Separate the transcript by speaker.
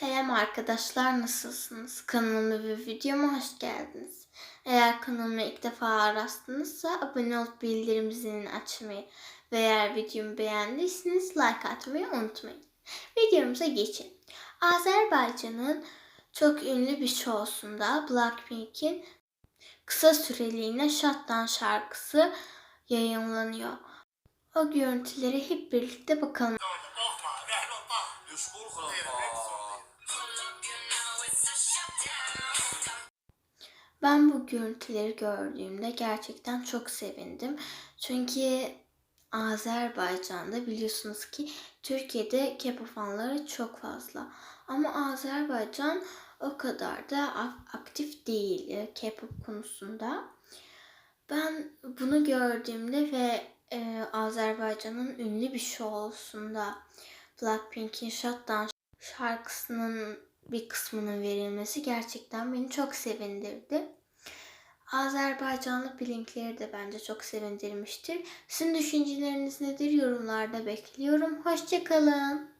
Speaker 1: Selam arkadaşlar nasılsınız? Kanalıma ve videoma hoş geldiniz. Eğer kanalıma ilk defa rastınızsa abone olup bildirim zilini açmayı ve eğer videomu beğendiyseniz like atmayı unutmayın. Videomuza geçelim. Azerbaycan'ın çok ünlü bir şovsunda Blackpink'in kısa süreliğine Shutdown şarkısı yayınlanıyor. O görüntülere hep birlikte bakalım. Ben bu görüntüleri gördüğümde gerçekten çok sevindim. Çünkü Azerbaycan'da biliyorsunuz ki Türkiye'de K-pop fanları çok fazla. Ama Azerbaycan o kadar da ak- aktif değil e, K-pop konusunda. Ben bunu gördüğümde ve e, Azerbaycan'ın ünlü bir şovsunda Blackpink'in Shutdown şarkısının bir kısmının verilmesi gerçekten beni çok sevindirdi. Azerbaycanlı Blinkleri de bence çok sevindirmiştir. Sizin düşünceleriniz nedir? Yorumlarda bekliyorum. Hoşçakalın.